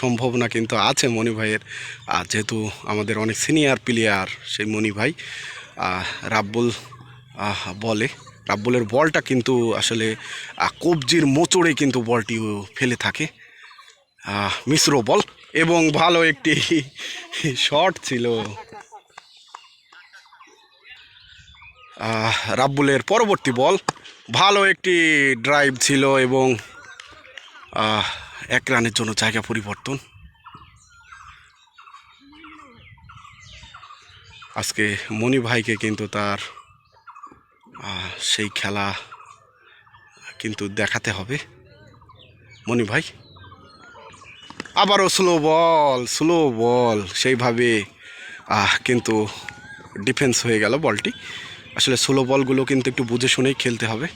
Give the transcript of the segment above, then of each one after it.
সম্ভাবনা কিন্তু আছে মনি ভাইয়ের। আর যেহেতু আমাদের অনেক সিনিয়র প্লেয়ার সেই মনি ভাই রাব্বুল বলে। রাব্বুলের বলটা কিন্তু আসলে কবজির মোচড়ে কিন্তু বলটি ফেলে থাকে। মিশ্র বল এবং ভালো একটি শট ছিল। রাব্বুলের পরবর্তী বল, ভালো একটি ড্রাইভ ছিল এবং এক রানের জন্য জায়গা পরিবর্তন। আজকে মনি ভাইকে কিন্তু তার সেই খেলা কিন্তু দেখাতে হবে। মনি ভাই? আবারও স্লো বল স্লো বল সেইভাবে কিন্তু ডিফেন্স হয়ে গেল বলটি। আসলে স্লো বলগুলো কিন্তু একটু বুঝে শুনেই খেলতে হবে।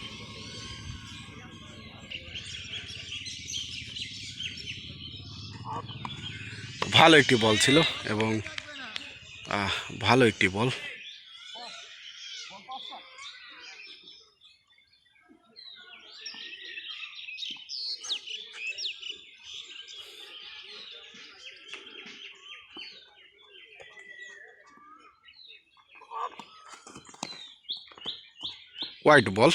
ভালো একটি বল ছিল এবং ভালো একটি বল। হোয়াইট বল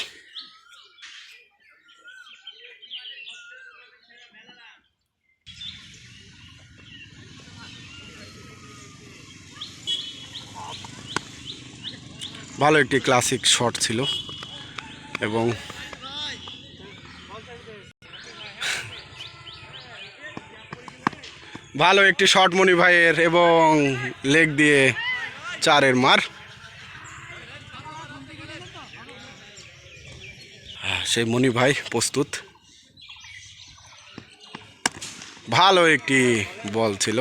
ভালো একটি ক্লাসিক শট ছিল। এবং ভালো একটি শট মনি ভাইয়ের এবং লেগ দিয়ে চারের মার। সেই মনি ভাই প্রস্তুত। ভালো একটি বল ছিল।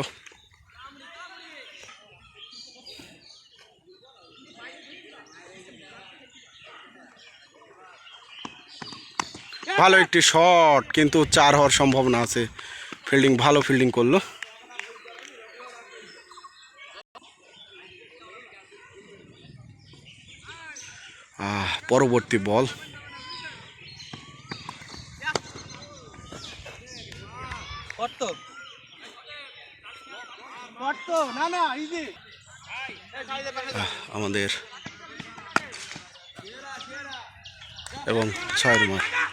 ভালো একটি শট কিন্তু চার হওয়ার সম্ভাবনা আছে। ফিল্ডিং ভালো ফিল্ডিং করল। পরবর্তী বল। আমাদের। এবং ছয় আহ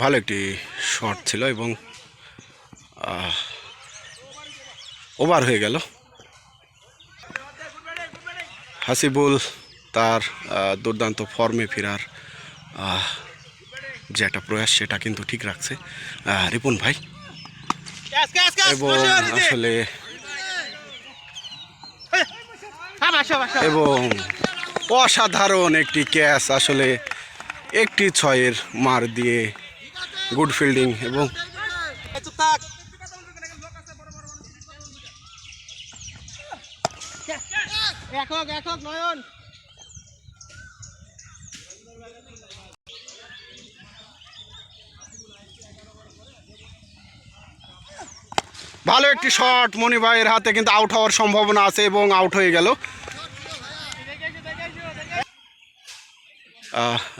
ভালো একটি শট ছিল এবং ওভার হয়ে গেল। হাসিবুল তার দুর্দান্ত ফর্মে ফেরার যে একটা প্রয়াস সেটা কিন্তু ঠিক রাখছে। রিপন ভাই। এবং আসলে এবং অসাধারণ একটি ক্যাচ আসলে একটি ছয়ের মার দিয়ে গুড ফিল্ডিং এবং একক একক নয়ন। ভালো একটি শট মনি ভাইয়ের হাতে কিন্তু আউট হওয়ার সম্ভাবনা আছে এবং আউট হয়ে গেল।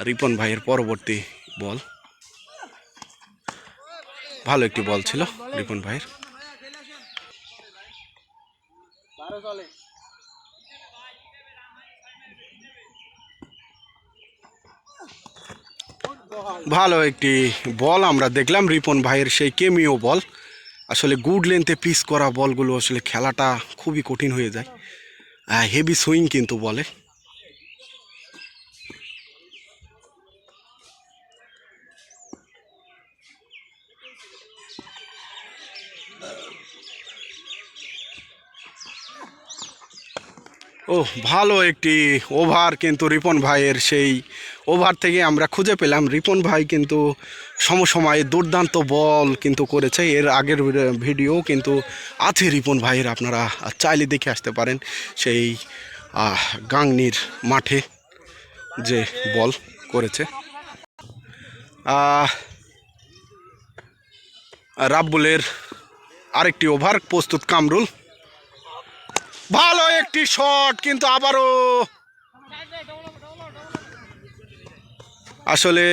রিপন ভাইয়ের পরবর্তী বল। ভালো একটি বল ছিল রিপন ভাইয়ের। ভালো একটি বল আমরা দেখলাম রিপন ভাইয়ের সেই কেমিও বল। আসলে গুড লেন্থে পিস করা বলগুলো আসলে খেলাটা খুবই কঠিন হয়ে যায়। হেভি সুইং কিন্তু বলে। ও ভালো একটি ওভার কিন্তু রিপন ভাইয়ের সেই ওভার থেকে আমরা খুঁজে পেলাম। রিপন ভাই কিন্তু সমসময়ে দুর্দান্ত বল কিন্তু করেছে। এর আগের ভিডিও কিন্তু আছে রিপন ভাইয়ের, আপনারা চাইলে দেখে আসতে পারেন সেই গাংনির মাঠে যে বল করেছে। রাব্বুলের আরেকটি ওভার, প্রস্তুত কামরুল। ভালো একটি শট, কিন্তু আবারও। আসলে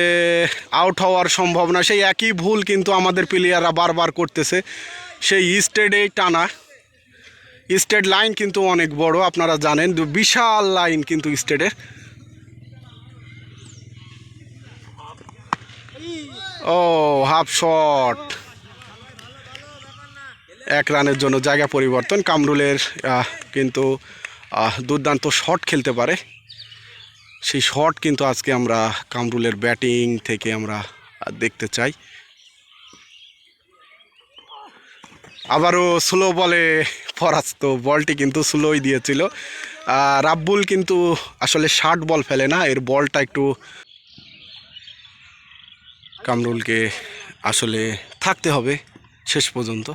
আউট হওয়ার সম্ভাবনা, সেই একই ভুল কিন্তু আমাদের প্লেয়াররা বারবার করতেছে। সেই স্টেডেই টানা। স্টেট লাইন কিন্তু অনেক বড়, আপনারা জানেন। বিশাল লাইন কিন্তু স্টেটের ও হাফ শট এক রানের জন্য জায়গা পরিবর্তন। কামরুলের কিন্তু দুর্দান্ত শট খেলতে পারে। সেই শট কিন্তু আজকে আমরা কামরুলের ব্যাটিং থেকে আমরা দেখতে চাই। আবারও স্লো বলে পরাস্ত। বলটি কিন্তু স্লোই দিয়েছিল। রাব্বুল কিন্তু আসলে ষাট বল ফেলে না, এর বলটা একটু কামরুলকে আসলে থাকতে হবে শেষ পর্যন্ত।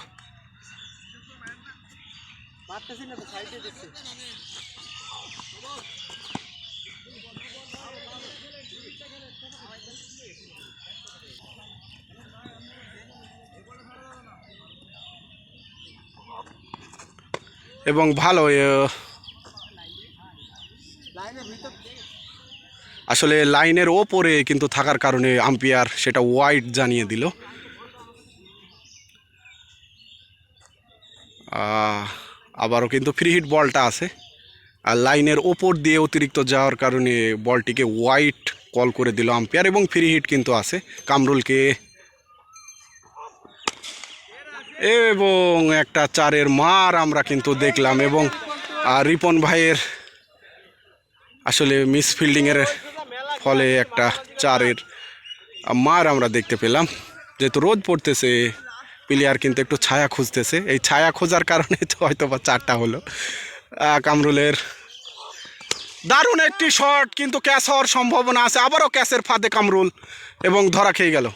এবং ভালো আসলে লাইনের ওপরে কিন্তু থাকার কারণে আম্পায়ার সেটা ওয়াইড জানিয়ে দিল। আহ, আবারও কিন্তু ফ্রি হিট বলটা আছে। আর লাইনের ওপর দিয়ে অতিরিক্ত যাওয়ার কারণে বলটিকে ওয়াইড কল করে দিল আম্পায়ার এবং ফ্রি হিট কিন্তু আছে। কামরুলকে এবং একটা চারের মার আমরা কিন্তু দেখলাম এবং রিপন ভাইয়ের আসলে মিস ফিল্ডিংয়ের ফলে একটা চারের মার আমরা দেখতে পেলাম। যেহেতু রোদ পড়তেছে প্লেয়ার কিন্তু একটু ছায়া খুঁজতেছে। এই ছায়া খোঁজার কারণে তো হয়তো বা চারটা হলো। কামরুলের দারুণ একটি শট কিন্তু ক্যাচ হওয়ার সম্ভাবনা আছে। আবারও ক্যাচের ফাঁদে কামরুল এবং ধরা খেয়ে গেল।